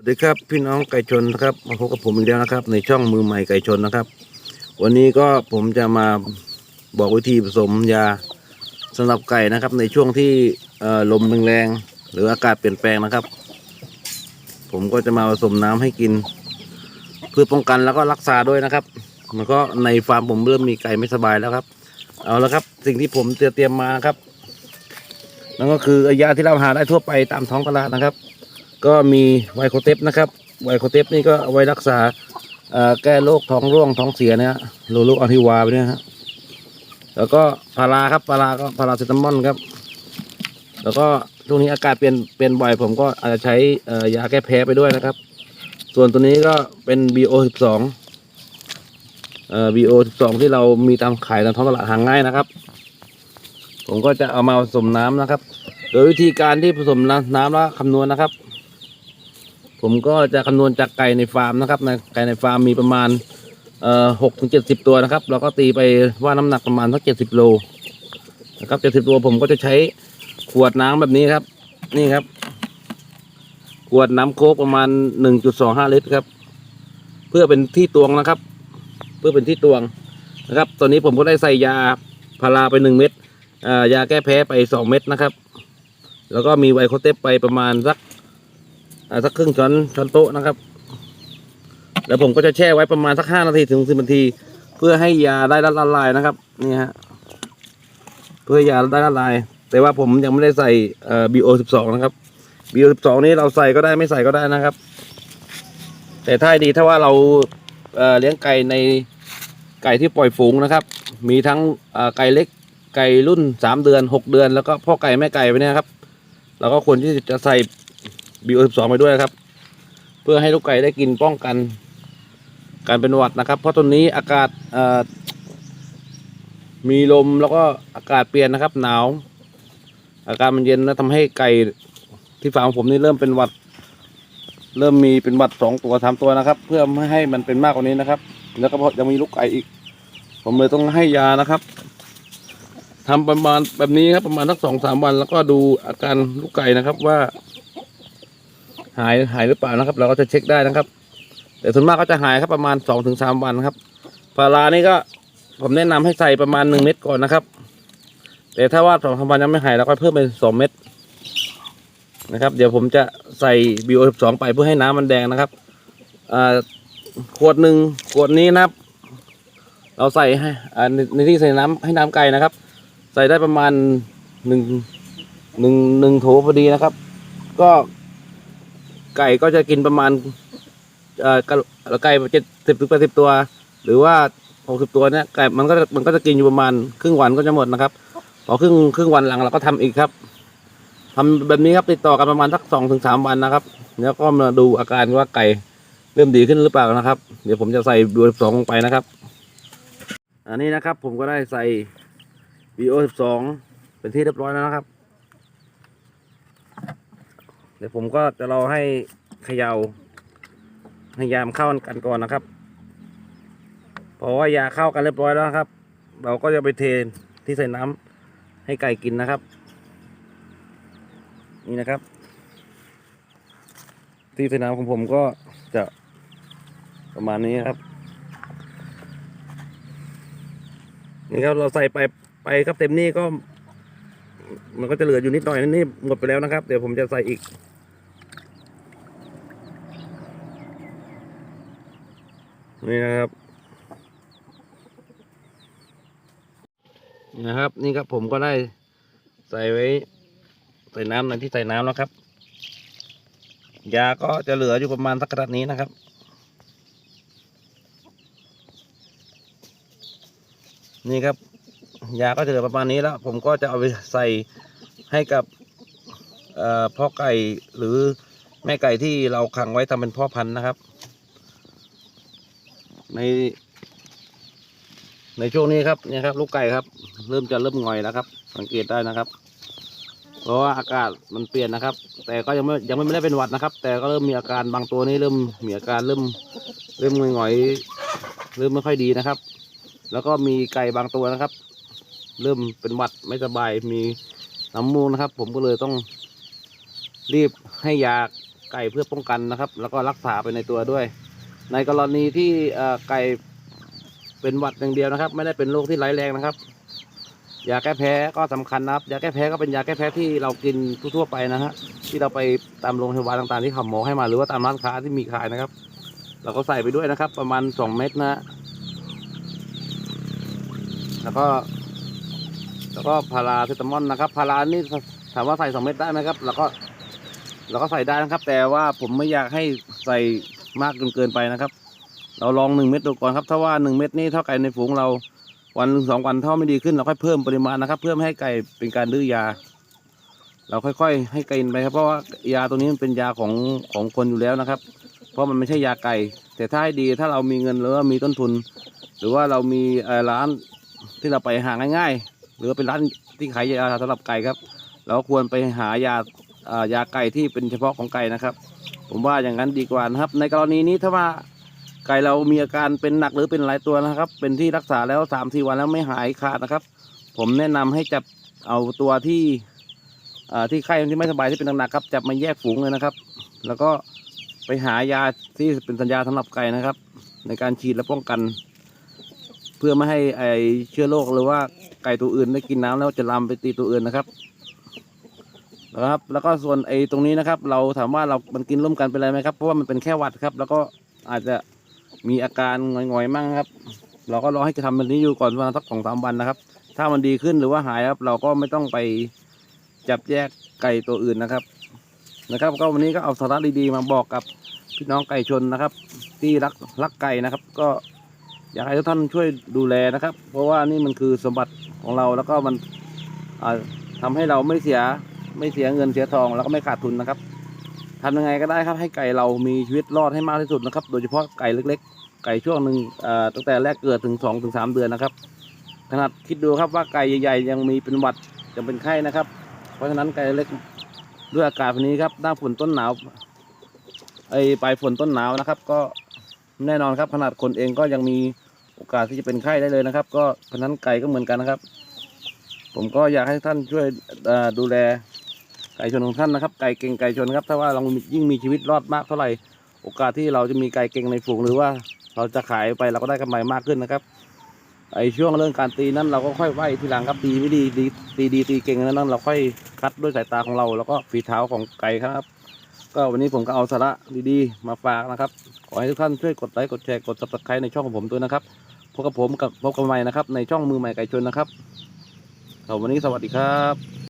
สวัสดีครับพี่น้องไก่ชนนะครับมาพบกับผมอีกแล้วนะครับ ในช่องมือใหม่ไก่ชนนะครับ วันนี้ก็ผมจะมาบอกวิธีผสมยาสำหรับไก่นะครับ ในช่วงที่ลมแรงๆหรืออากาศเปลี่ยนแปลงนะครับ ผมก็จะมาผสมน้ำให้กิน เพื่อป้องกันแล้วก็รักษาด้วยนะครับ มันก็ในฟาร์มผมเริ่มมีไก่ไม่สบายแล้วครับ เอาละครับ สิ่งที่ผมเตรียมมาครับนั่นก็คือยาที่เราหาได้ทั่วไปตามท้องตลาดนะครับ ก็มีไวโคเทปนะครับไวโคเทปนี่ก็เอาไว้รักษาแก้โรคท้องร่วงท้องเสียเนี่ยฮะโรโรคอธิวาไปเนี่ยฮะแล้วก็พาราครับพาราก็พาราเซตามอลครับ แล้วก็ช่วงนี้อากาศเปลี่ยนเปลี่ยนบ่อยผมก็อาจจะใช้ยาแก้แพ้ไปด้วยนะครับ ส่วนตัวนี้ก็เป็น BO 12 เอ่อ BO 12 ที่เรามีตามขายตามท้องตลาดหาง่ายนะครับ ผมก็จะเอามาผสมน้ำนะครับ โดยวิธีการที่ผสมน้ำน้ำแล้วคำนวณนะครับ ผมก็จะคำนวณจากไก่ในฟาร์มนะครับในไก่ในฟาร์มมีประมาณเอ่อหกถึงเจ็ดสิบตัวนะครับ เราก็ตีไปว่าน้ำหนักประมาณสักเจ็ดสิบโลนะครับเจ็ดสิบโลผมก็จะใช้ขวดน้ำแบบนี้ครับ นี่ครับ ขวดน้ำโค้กประมาณหนึ่งจุดสองห้าลิตรครับ เพื่อเป็นที่ตวงนะครับ เพื่อเป็นที่ตวงนะครับ ตอนนี้ผมก็ได้ใส่ยาพาราไปหนึ่งเม็ดอ่ายาแก้แพ้ไปสองเม็ดนะครับ แล้วก็มีไวโคเทปไปประมาณสัก สักครึ่งช้อนช้อนโต๊ะนะครับ แล้วผมก็จะแช่ไว้ประมาณสักห้านาทีถึงสิบนาที เพื่อให้ยาได้ละลายนะครับนี่ฮะเพื่อยาได้ละลาย แต่ว่าผมยังไม่ได้ใส่เอ่อสิบสองนะครับ BO สิบสองนี้เราใส่ก็ได้ไม่ใส่ก็ได้นะครับ แต่ถ้าดีถ้าว่าเราเเลี้ยงไก่ในไก่ที่ปล่อยฝูงนะครับ มีทั้งไก่เล็กไก่รุ่นสามเดือนหกเดือน แล้วก็พ่อไก่แม่ไก่ไปเนี่ยครับเราก็ควรที่จะใส่ BO สิบสองไปด้วยครับ เพื่อให้ลูกไก่ได้กินป้องกัน การเป็นหวัดนะครับ เพราะตอนนี้อากาศมีลมแล้วก็อากาศเปลี่ยนนะครับ หนาว อากาศมันเย็นแล้วทำให้ไก่ที่ฟาร์มผมนี่เริ่มเป็นหวัด เริ่มมีเป็นหวัดสองตัวสามตัวนะครับ เพื่อไม่ให้มันเป็นมากกว่านี้นะครับ แล้วก็เพราะยังมีลูกไก่อีก ผมเลยต้องให้ยานะครับทำประมาณแบบนี้ครับประมาณสักสองสามวัน แล้วก็ดูอาการลูกไก่นะครับว่า หายหายหรือเปล่านะครับ เราก็จะเช็คได้นะครับ แต่ส่วนมากก็จะหายครับประมาณสองถึงสามวันครับพารานี่ก็ผมแนะนำให้ใส่ประมาณหนึ่งเม็ดก่อนนะครับ แต่ถ้าว่าสองสามวันยังไม่หายเราก็เพิ่มเป็นสองเม็ดนะครับ เดี๋ยวผมจะใส่บีโอสองไปเพื่อให้น้ำมันแดงนะครับอ่าขวดหนึ่งขวดนี้นะครับ เราใส่ให้ในในที่ใส่น้ำให้น้ำไก่นะครับ ใส่ได้ประมาณหนึ่งหนึ่งหนึ่งโถพอดีนะครับ ก็ ไก่ก็จะกินประมาณเอ่อกะไก่เจ็ดสิบถึงแปดสิบตัว หรือว่าหกสิบตัวเนี่ยไก่มันก็มันก็จะกินอยู่ประมาณครึ่งวันก็จะหมดนะครับพอครึ่งครึ่งวันหลังเราก็ทำอีกครับทำแบบนี้ครับติดต่อกันประมาณสักสองถึงสามวันนะครับแล้วก็มาดูอาการว่าไก่เริ่มดีขึ้นหรือเปล่านะครับ เดี๋ยวผมจะใส่ดูสองลงไปนะครับ อันนี้นะครับผมก็ได้ใส่ BO สิบสองเป็นที่เรียบร้อยแล้วนะครับ เดี๋ยวผมก็จะรอให้เขยา่าให้ยามเข้ากันก่อนนะครับเพราะว่ายาเข้ากันเรียบร้อยแล้วนะครับ เราก็จะไปเทที่ใส่น้ำให้ไก่กินนะครับ นี่นะครับ ที่ใส่น้ำของผมก็จะประมาณนี้ครับ นี่ครับเราใส่ไปไปครับเต็มนี่ก็ มันก็จะเหลืออยู่นิดหน่อยนี่หมดไปแล้วนะครับ เดี๋ยวผมจะใส่อีก นี่นะครับนะครับ นี่ครับผมก็ได้ใส่ไว้ ใส่น้ำในที่ใส่น้ำแล้วครับ ยาก็จะเหลืออยู่ประมาณสักกระดนี้นะครับ นี่ครับ ยาก็จะเหลือประมาณนี้แล้ว ผมก็จะเอาไปใส่ให้กับพ่อไก่หรือแม่ไก่ที่เราขังไว้ทำเป็นพ่อพันธุ์นะครับ ใน ในช่วงนี้ครับเนี่ยครับ ลูกไก่ครับ เริ่มจะเริ่มงอยแล้วครับ สังเกตได้นะครับ เพราะว่าอากาศมันเปลี่ยนนะครับ แต่ก็ยังไม่ยังไม่ได้เป็นหวัดนะครับ แต่ก็เริ่มมีอาการบางตัวนี้เริ่มมีอาการเริ่ม เริ่มงอยๆเริ่มไม่ค่อยดีนะครับ แล้วก็มีไก่บางตัวนะครับ เริ่มเป็นหวัดไม่สบายมีน้ำมูกนะครับ ผมก็เลยต้องรีบให้ยาไก่เพื่อป้องกันนะครับ แล้วก็รักษาไปในตัวด้วย ในกรณีที่ไก่เป็นหวัดอย่างเดียวนะครับ ไม่ได้เป็นโรคที่ร้ายแรงนะครับยาแก้แพ้ก็สำคัญนะครับยาแก้แพ้ก็เป็นยาแก้แพ้ที่เรากินทั่วไปนะฮะที่เราไปตามโรงพยาบาลต่างๆที่เขาหมอให้มาหรือว่าตามร้านค้าที่มีขายนะครับ เราก็ใส่ไปด้วยนะครับ ประมาณสองเม็ดนะฮะแล้วก็ แล้วก็พาราเซตามอลนะครับพารานี่ถามว่าใส่สองเม็ดได้ไหมครับ แล้วก็เราก็ใส่ได้นะครับ แต่ว่าผมไม่อยากให้ใส่ มากจนเกินไปนะครับ เราลองหนึ่งเม็ดดูก่อนครับถ้าว่าหนึ่งเม็ดนี่เท่าไก่ในฝูงเราวันหนึ่งสองวันถ้าไม่ดีขึ้นเราค่อยเพิ่มปริมาณนะครับ เพื่อไม่ให้ไก่เป็นการดื้อยา เราค่อยๆ ให้ไก่ไปครับเพราะว่ายาตัวนี้มันเป็นยาของของคนอยู่แล้วนะครับ เพราะมันไม่ใช่ยาไก่ แต่ถ้าให้ดีถ้าเรามีเงินหรือว่ามีต้นทุน หรือว่าเรามีร้านที่เราไปหาง่าย ๆ หรือว่าเป็นร้านที่ขายยาสำหรับไก่ครับ เราควรไปหายายาไก่ที่เป็นเฉพาะของไก่นะครับ ผมว่าอย่างนั้นดีกว่านะครับ ในกรณีนี้ถ้าว่าไก่เรามีอาการเป็นหนักหรือเป็นหลายตัวนะครับ เป็นที่รักษาแล้วสามสี่วันแล้วไม่หายขาดนะครับ ผมแนะนำให้จับเอาตัวที่ที่ไข้ที่ไม่สบายที่เป็นหนักๆครับจับมาแยกฝูงเลยนะครับ แล้วก็ไปหายาที่เป็นสัญญาสำหรับไก่นะครับ ในการฉีดและป้องกัน เพื่อไม่ให้ไอเชื้อโรคหรือว่าไก่ตัวอื่นได้กินน้ำแล้วจะลามไปตีตัวอื่นนะครับ นะครับ แล้วก็ส่วนไอ้ตรงนี้นะครับ เราถามว่าเรา มันกินร่วมกันเป็นไรไหมครับ เพราะว่ามันเป็นแค่หวัดครับ แล้วก็อาจจะมีอาการงอยๆมั่งครับ เราก็รอให้จะทำแบบนี้อยู่ก่อนประมาณสักสองสามวันนะครับ ถ้ามันดีขึ้นหรือว่าหายครับ เราก็ไม่ต้องไปจับแยกไก่ตัวอื่นนะครับ นะครับ ก็วันนี้ก็เอาสาระดีๆมาบอกกับพี่น้องไก่ชนนะครับ ที่รักรักไก่นะครับ ก็อยากให้ทุกท่านช่วยดูแลนะครับ เพราะว่านี่มันคือสมบัติของเราแล้วก็มันอ่าทำให้เราไม่เสีย ไม่เสียเงินเสียทองแล้วก็ไม่ขาดทุนนะครับทำยังไงก็ได้ครับให้ไก่เรามีชีวิตรอดให้มากที่สุดนะครับ โดยเฉพาะไก่เล็ก ๆ ไก่ช่วงหนึ่งตั้งแต่แรกเกิดถึงสองถึงสามเดือนนะครับ ขนาดคิดดูครับว่าไก่ใหญ่ๆ ยังมีเป็นหวัดจะเป็นไข้นะครับ เพราะฉะนั้นไก่เล็กด้วยอากาศวันนี้ครับหน้าฝนต้นหนาวไอ้ปลายฝนต้นหนาวนะครับ ก็แน่นอนครับขนาดคนเองก็ยังมีโอกาสที่จะเป็นไข้ได้เลยนะครับ ก็เพราะฉะนั้นไก่ก็เหมือนกันนะครับ ผมก็อยากให้ท่านช่วยดูแล ไก่ชนของท่านนะครับ ไก่เก่งไก่ชนครับ ถ้าว่าเรายิ่งมีชีวิตรอดมากเท่าไหร่ โอกาสที่เราจะมีไก่เก่งในฝูงหรือว่าเราจะขายไปเราก็ได้กำไรมากขึ้นนะครับ ไอช่วงเรื่องการตีนั้นเราก็ค่อยไหวทีหลังครับตีไม่ดีดีตีดีตีเก่งนั้น เราค่อยคัดด้วยสายตาของเรา แล้วก็ฝีเท้าของไก่ครับ ก็วันนี้ผมก็เอาสาระดีๆ มาฝากนะครับ ขอให้ทุกท่านช่วยกดไลค์กดแชร์กด subscribe ในช่องของผมด้วยนะครับพบกับผมกับพบกันใหม่นะครับในช่องมือใหม่ไก่ชนนะครับครับวันนี้สวัสดีครับ